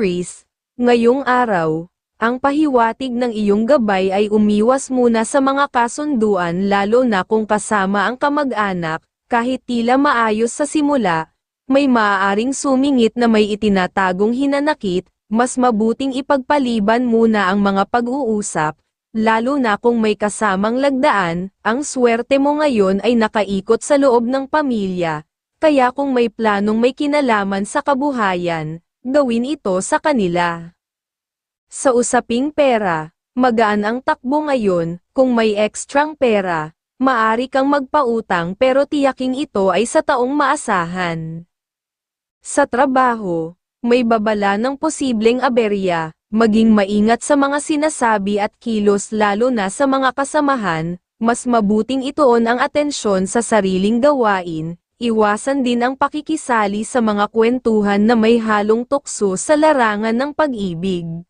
Aris, ngayong araw, ang pahiwatig ng iyong gabay ay umiwas muna sa mga kasunduan lalo na kung kasama ang kamag-anak, kahit tila maayos sa simula, may maaaring sumingit na may itinatagong hinanakit, mas mabuting ipagpaliban muna ang mga pag-uusap, lalo na kung may kasamang lagdaan, ang swerte mo ngayon ay nakaikot sa loob ng pamilya, kaya kung may planong may kinalaman sa kabuhayan, gawin ito sa kanila. Sa usaping pera, magaan ang takbo ngayon, kung may ekstrang pera, maari kang magpautang pero tiyaking ito ay sa taong maasahan. Sa trabaho, may babala ng posibleng aberya, maging maingat sa mga sinasabi at kilos lalo na sa mga kasamahan, mas mabuting ituon ang atensyon sa sariling gawain, iwasan din ang pakikisali sa mga kwentuhan na may halong tukso sa larangan ng pag-ibig.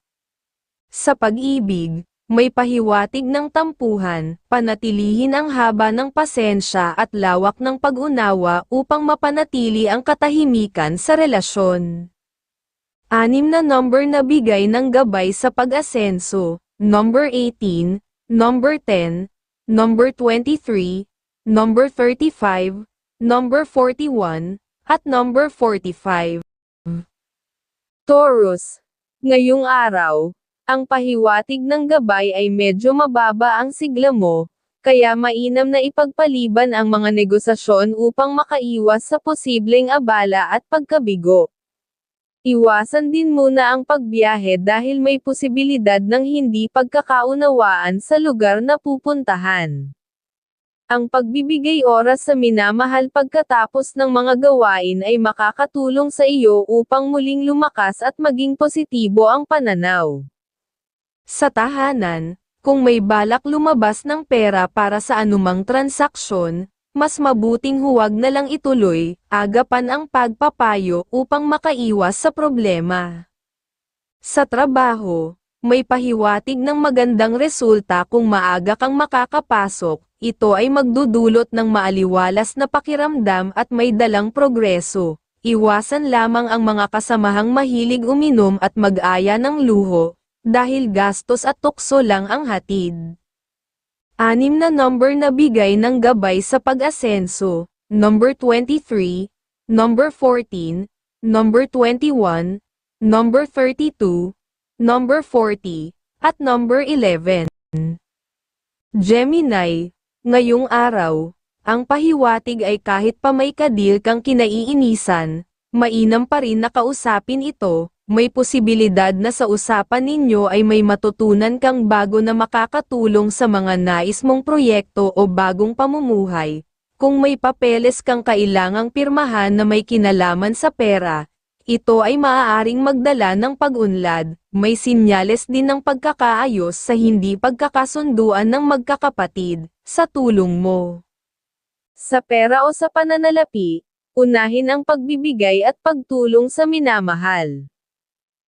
Sa pag-ibig, may pahiwatig ng tampuhan, panatilihin ang haba ng pasensya at lawak ng pag-unawa upang mapanatili ang katahimikan sa relasyon. Anim na number na bigay ng gabay sa pag-asenso, number 18, number 10, number 23, number 35, number 41, at number 45. Taurus, ngayong araw, ang pahiwatig ng gabay ay medyo mababa ang sigla mo, kaya mainam na ipagpaliban ang mga negosasyon upang makaiwas sa posibleng abala at pagkabigo. Iwasan din muna ang pagbiyahe dahil may posibilidad ng hindi pagkakaunawaan sa lugar na pupuntahan. Ang pagbibigay oras sa minamahal pagkatapos ng mga gawain ay makakatulong sa iyo upang muling lumakas at maging positibo ang pananaw. Sa tahanan, kung may balak lumabas ng pera para sa anumang transaksyon, mas mabuting huwag na lang ituloy, agapan ang pagpapayo upang makaiwas sa problema. Sa trabaho, may pahiwatig ng magandang resulta kung maaga kang makakapasok, ito ay magdudulot ng maaliwalas na pakiramdam at may dalang progreso. Iwasan lamang ang mga kasamahang mahilig uminom at mag-aya ng luho, dahil gastos at tukso lang ang hatid. Anim na number na bigay ng gabay sa pag-asenso, number 23, number 14, number 21, number 32, number 40, at number 11. Gemini, ngayong araw, ang pahiwatig ay kahit pa may kadil kang kinaiinisan, mainam pa rin na kausapin ito, may posibilidad na sa usapan ninyo ay may matutunan kang bago na makakatulong sa mga nais mong proyekto o bagong pamumuhay. Kung may papeles kang kailangang pirmahan na may kinalaman sa pera, ito ay maaaring magdala ng pag-unlad, may sinyales din ng pagkakaayos sa hindi pagkakasunduan ng magkakapatid, sa tulong mo. Sa pera o sa pananalapi, unahin ang pagbibigay at pagtulong sa minamahal.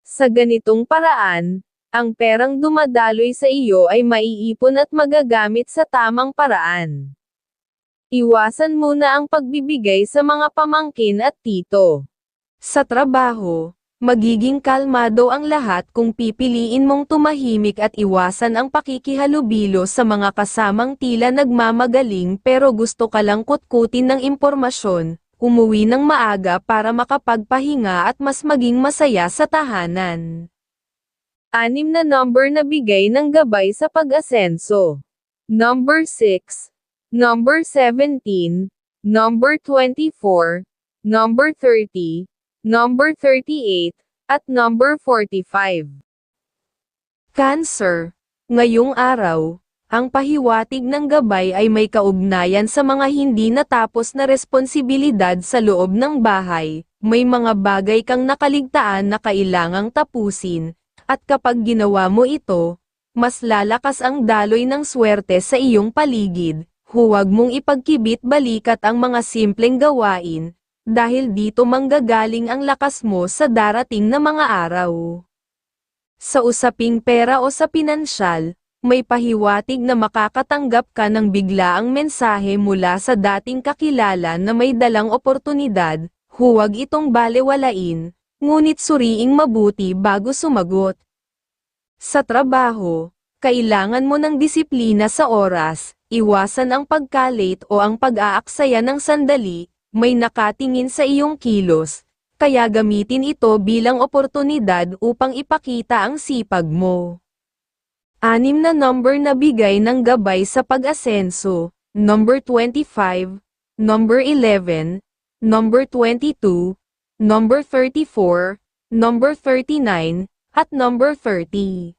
Sa ganitong paraan, ang perang dumadaloy sa iyo ay maiipon at magagamit sa tamang paraan. Iwasan muna ang pagbibigay sa mga pamangkin at tito. Sa trabaho, magiging kalmado ang lahat kung pipiliin mong tumahimik at iwasan ang pakikihalubilo sa mga kasamang tila nagmamagaling pero gusto ka lang kutkutin ng impormasyon, umuwi ng maaga para makapagpahinga at mas maging masaya sa tahanan. Anim na number na bigay ng gabay sa pag-asenso. Number 6, number 17, number 24, number 30, number 38, at number 45. Cancer, ngayong araw, ang pahiwatig ng gabay ay may kaugnayan sa mga hindi natapos na responsibilidad sa loob ng bahay, may mga bagay kang nakaligtaan na kailangang tapusin, at kapag ginawa mo ito, mas lalakas ang daloy ng swerte sa iyong paligid, huwag mong ipagkibit balikat ang mga simpleng gawain, dahil dito manggagaling ang lakas mo sa darating na mga araw. Sa usaping pera o sa pinansyal, may pahiwatig na makakatanggap ka ng biglaang mensahe mula sa dating kakilala na may dalang oportunidad, huwag itong balewalain, ngunit suriing mabuti bago sumagot. Sa trabaho, kailangan mo ng disiplina sa oras, iwasan ang pagkalit o ang pag-aaksaya ng sandali, may nakatingin sa iyong kilos, kaya gamitin ito bilang oportunidad upang ipakita ang sipag mo. Anim na number na bigay ng gabay sa pag-asenso, number 25, number 11, number 22, number 34, number 39, at number 30.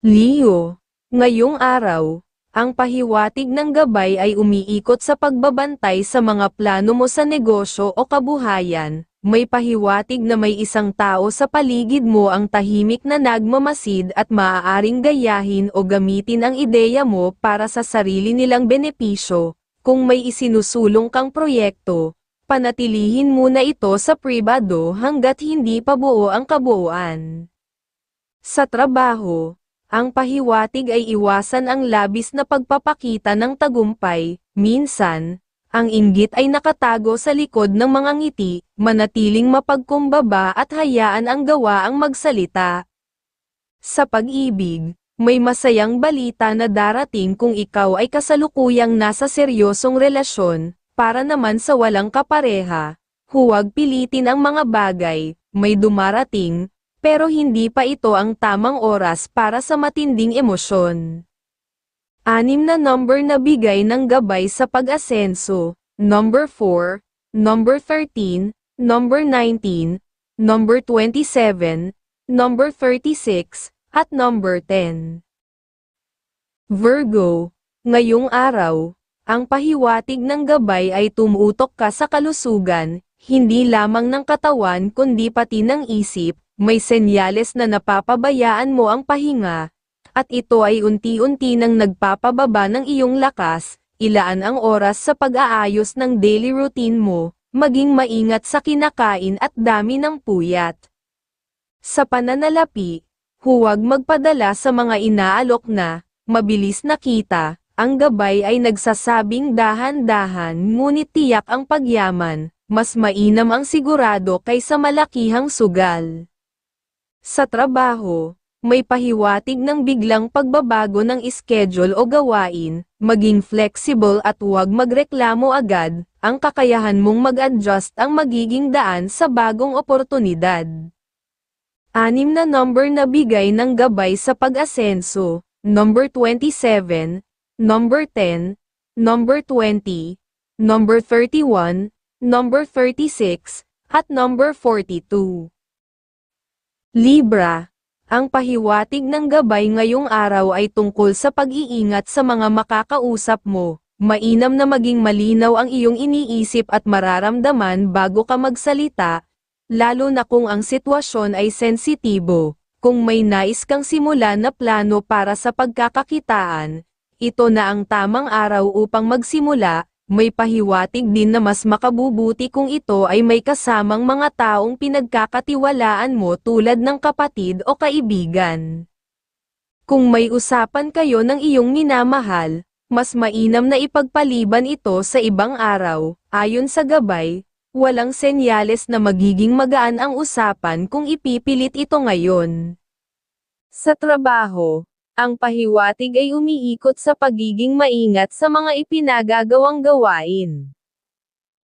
Leo, ngayong araw, ang pahiwatig ng gabay ay umiikot sa pagbabantay sa mga plano mo sa negosyo o kabuhayan, may pahiwatig na may isang tao sa paligid mo ang tahimik na nagmamasid at maaaring gayahin o gamitin ang ideya mo para sa sarili nilang benepisyo. Kung may isinusulong kang proyekto, panatilihin muna ito sa pribado hanggat hindi pa buo ang kabuuan. Sa trabaho, ang pahiwatig ay iwasan ang labis na pagpapakita ng tagumpay, minsan, ang inggit ay nakatago sa likod ng mga ngiti, manatiling mapagkumbaba at hayaan ang gawa ang magsalita. Sa pag-ibig, may masayang balita na darating kung ikaw ay kasalukuyang nasa seryosong relasyon, para naman sa walang kapareha, huwag pilitin ang mga bagay, may dumarating, pero hindi pa ito ang tamang oras para sa matinding emosyon. Anim na number na bigay ng gabay sa pag-asenso, number 4, number 13, number 19, number 27, number 36, at number 10. Virgo, ngayong araw, ang pahiwatig ng gabay ay tumutok ka sa kalusugan, hindi lamang ng katawan kundi pati ng isip, may senyales na napapabayaan mo ang pahinga, at ito ay unti-unti nang nagpapababa ng iyong lakas, ilaan ang oras sa pag-aayos ng daily routine mo, maging maingat sa kinakain at dami ng puyat. Sa pananalapi, huwag magpadala sa mga inaalok na, mabilis na kita, ang gabay ay nagsasabing dahan-dahan ngunit tiyak ang pagyaman, mas mainam ang sigurado kaysa malakihang sugal. Sa trabaho, may pahiwatig ng biglang pagbabago ng schedule o gawain, maging flexible at huwag magreklamo agad, ang kakayahan mong mag-adjust ang magiging daan sa bagong oportunidad. Anim na number na bigay ng gabay sa pag-asenso, number 27, number 10, number 20, number 31, number 36, at number 42. Libra ang pahiwatig ng gabay ngayong araw ay tungkol sa pag-iingat sa mga makakausap mo. Mainam na maging malinaw ang iyong iniisip at mararamdaman bago ka magsalita, lalo na kung ang sitwasyon ay sensitibo. Kung may nais kang simula na plano para sa pagkakakitaan, ito na ang tamang araw upang magsimula, may pahiwatig din na mas makabubuti kung ito ay may kasamang mga taong pinagkakatiwalaan mo tulad ng kapatid o kaibigan. Kung may usapan kayo ng iyong minamahal, mas mainam na ipagpaliban ito sa ibang araw, ayon sa gabay, walang senyales na magiging magaan ang usapan kung ipipilit ito ngayon. Sa trabaho, ang pahiwatig ay umiikot sa pagiging maingat sa mga ipinagagawang gawain.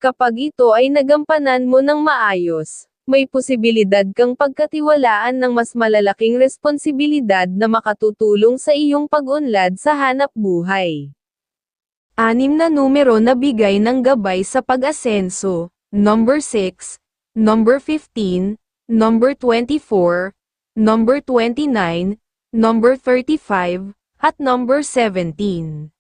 Kapag ito ay nagampanan mo ng maayos, may posibilidad kang pagkatiwalaan ng mas malalaking responsibilidad na makatutulong sa iyong pag-unlad sa hanap buhay. Anim na numero na bigay ng gabay sa pag-asenso, number 6, number 15, number 24, number 29, number 35, at number 17.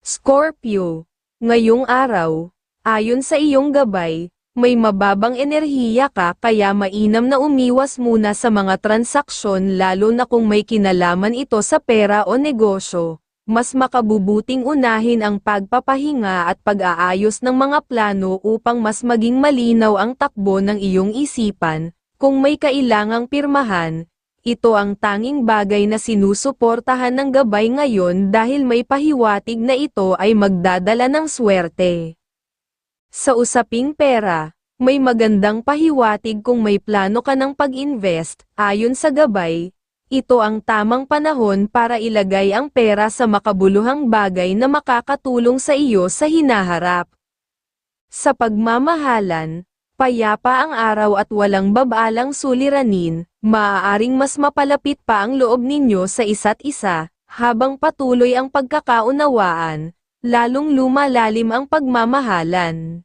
Scorpio, ngayong araw, ayon sa iyong gabay, may mababang enerhiya ka kaya mainam na umiwas muna sa mga transaksyon lalo na kung may kinalaman ito sa pera o negosyo. Mas makabubuting unahin ang pagpapahinga at pag-aayos ng mga plano upang mas maging malinaw ang takbo ng iyong isipan, kung may kailangang pirmahan, ito ang tanging bagay na sinusuportahan ng gabay ngayon dahil may pahiwatig na ito ay magdadala ng swerte. Sa usaping pera, may magandang pahiwatig kung may plano ka ng pag-invest, ayon sa gabay, ito ang tamang panahon para ilagay ang pera sa makabuluhang bagay na makakatulong sa iyo sa hinaharap. Sa pagmamahalan, payapa ang araw at walang babalang suliranin, maaaring mas mapalapit pa ang loob ninyo sa isa't isa, habang patuloy ang pagkakaunawaan, lalong lumalalim ang pagmamahalan.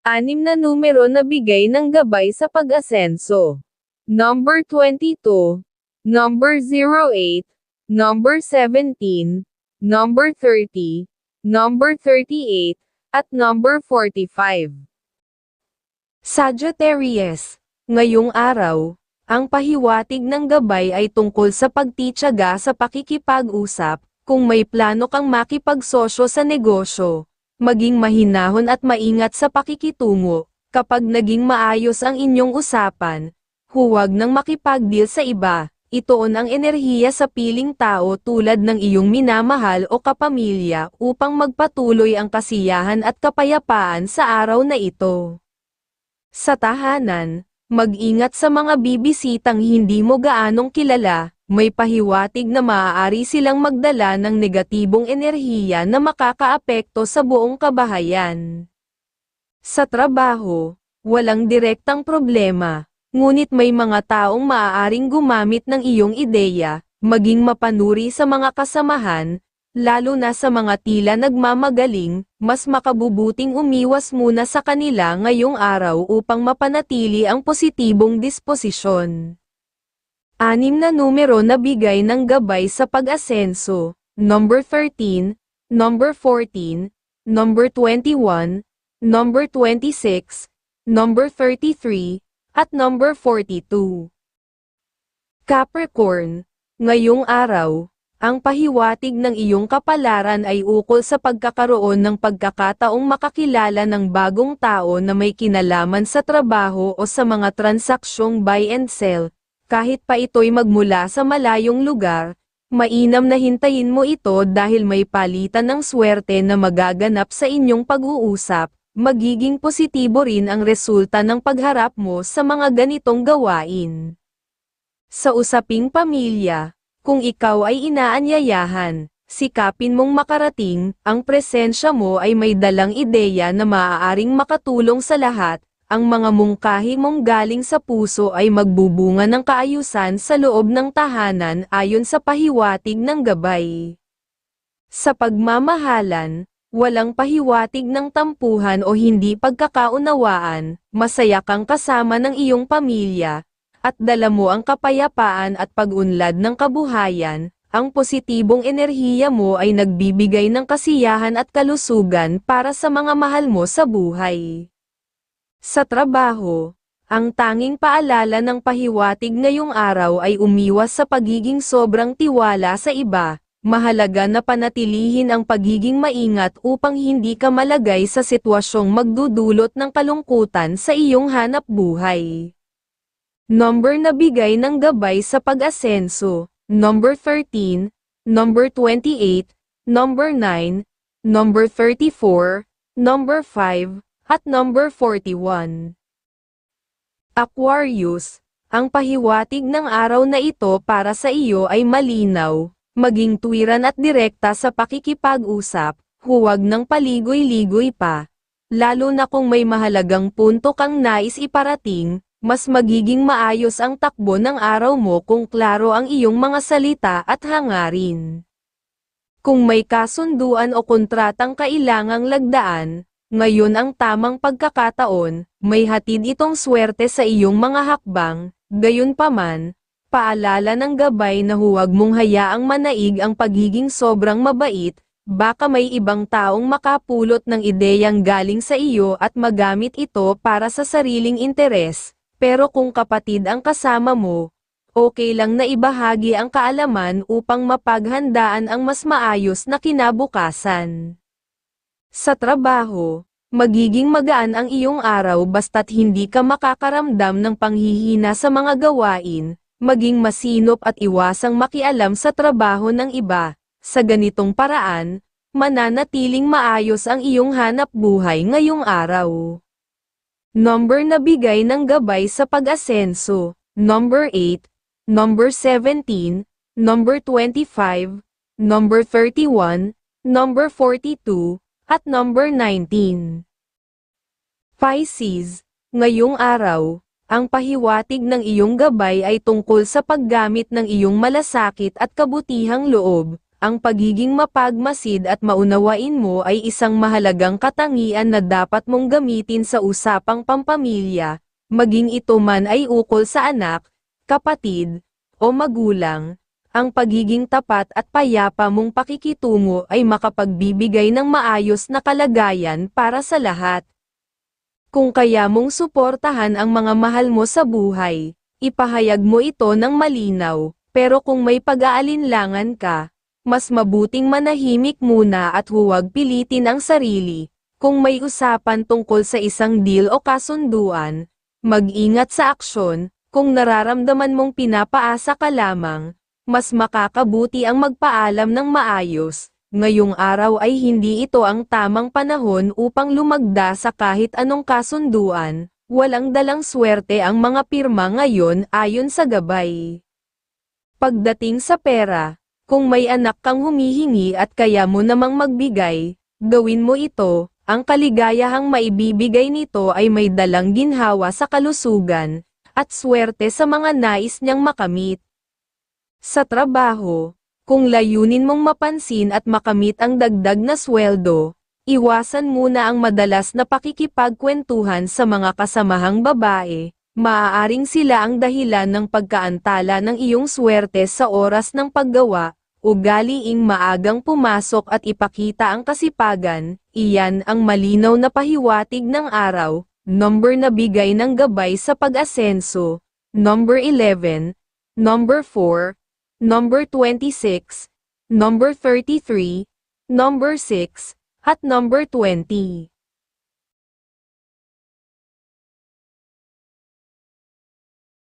Anim na numero na bigay ng gabay sa pag-asenso. Number 22, number 08, number 17, number 30, number 38, at number 45. Sagittarius, ngayong araw, ang pahiwatig ng gabay ay tungkol sa pagtityaga sa pakikipag-usap, kung may plano kang makipagsosyo sa negosyo, maging mahinahon at maingat sa pakikitungo, kapag naging maayos ang inyong usapan, huwag nang makipag-deal sa iba, itoon ang enerhiya sa piling tao tulad ng iyong minamahal o kapamilya upang magpatuloy ang kasiyahan at kapayapaan sa araw na ito. Sa tahanan, mag-ingat sa mga bibisitang hindi mo gaanong kilala, may pahiwatig na maaari silang magdala ng negatibong enerhiya na makakaapekto sa buong kabahayan. Sa trabaho, walang direktang problema, ngunit may mga taong maaaring gumamit ng iyong ideya, maging mapanuri sa mga kasamahan, lalo na sa mga tila nagmamagaling, mas makabubuting umiwas muna sa kanila ngayong araw upang mapanatili ang positibong disposisyon. Anim na numero na bigay ng gabay sa pag-asenso, number 13, number 14, number 21, number 26, number 33, at number 42. Capricorn, ngayong araw, ang pahiwatig ng iyong kapalaran ay ukol sa pagkakaroon ng pagkakataong makakilala ng bagong tao na may kinalaman sa trabaho o sa mga transaksyong buy and sell, kahit pa ito'y magmula sa malayong lugar, mainam na hintayin mo ito dahil may palitan ng swerte na magaganap sa inyong pag-uusap, magiging positibo rin ang resulta ng pagharap mo sa mga ganitong gawain. Sa usaping pamilya, kung ikaw ay inaanyayahan, sikapin mong makarating, ang presensya mo ay may dalang ideya na maaaring makatulong sa lahat, ang mga mungkahi mong galing sa puso ay magbubunga ng kaayusan sa loob ng tahanan ayon sa pahiwatig ng gabay. Sa pagmamahalan, walang pahiwatig ng tampuhan o hindi pagkakaunawaan, masaya kang kasama ng iyong pamilya, at dala mo ang kapayapaan at pag-unlad ng kabuhayan, ang positibong enerhiya mo ay nagbibigay ng kasiyahan at kalusugan para sa mga mahal mo sa buhay. Sa trabaho, ang tanging paalala ng pahiwatig ngayong araw ay umiwas sa pagiging sobrang tiwala sa iba, mahalaga na panatilihin ang pagiging maingat upang hindi ka malagay sa sitwasyong magdudulot ng kalungkutan sa iyong hanap buhay. Number na bigay ng gabay sa pag-asenso, number 13, number 28, number 9, number 34, number 5, at number 41. Aquarius, ang pahiwatig ng araw na ito para sa iyo ay malinaw, maging tuwiran at direkta sa pakikipag-usap, huwag ng paligoy-ligoy pa. Lalo na kung may mahalagang punto kang nais iparating, mas magiging maayos ang takbo ng araw mo kung klaro ang iyong mga salita at hangarin. Kung may kasunduan o kontratang kailangang lagdaan, ngayon ang tamang pagkakataon, may hatid itong swerte sa iyong mga hakbang, gayon paman, paalala ng gabay na huwag mong hayaang manaig ang pagiging sobrang mabait, baka may ibang taong makapulot ng ideyang galing sa iyo at magamit ito para sa sariling interes, pero kung kapatid ang kasama mo, okay lang na ibahagi ang kaalaman upang mapaghandaan ang mas maayos na kinabukasan. Sa trabaho, magiging magaan ang iyong araw basta't hindi ka makakaramdam ng panghihina sa mga gawain, maging masinop at iwasang makialam sa trabaho ng iba. Sa ganitong paraan, mananatiling maayos ang iyong hanap buhay ngayong araw. Number na bigay ng gabay sa pag-asenso. Number 8, number 17, number 25, number 31, number 42, at number 19. Pisces, ngayong araw, ang pahiwatig ng iyong gabay ay tungkol sa paggamit ng iyong malasakit at kabutihang loob. Ang pagiging mapagmasid at maunawain mo ay isang mahalagang katangian na dapat mong gamitin sa usapang pampamilya, maging ito man ay ukol sa anak, kapatid, o magulang. Ang pagiging tapat at payapa mong pakikitungo ay makapagbibigay ng maayos na kalagayan para sa lahat. Kung kaya mong suportahan ang mga mahal mo sa buhay, ipahayag mo ito ng malinaw, pero kung may pag-aalinlangan ka, mas mabuting manahimik muna at huwag pilitin ang sarili. Kung may usapan tungkol sa isang deal o kasunduan, mag-ingat sa aksyon, kung nararamdaman mong pinapaasa ka lamang, mas makakabuti ang magpaalam ng maayos. Ngayong araw ay hindi ito ang tamang panahon upang lumagda sa kahit anong kasunduan, walang dalang swerte ang mga pirma ngayon ayon sa gabay. Pagdating sa pera, kung may anak kang humihingi at kaya mo namang magbigay, gawin mo ito, ang kaligayahang maibibigay nito ay may dalang ginhawa sa kalusugan, at swerte sa mga nais niyang makamit. Sa trabaho, kung layunin mong mapansin at makamit ang dagdag na sweldo, iwasan muna ang madalas na pakikipagkwentuhan sa mga kasamahang babae, maaaring sila ang dahilan ng pagkaantala ng iyong swerte sa oras ng paggawa, ugaliing maagang pumasok at ipakita ang kasipagan, iyan ang malinaw na pahiwatig ng araw, number na bigay ng gabay sa pag-asenso, number 11, number 4, number 26, number 33, number 6, at number 20.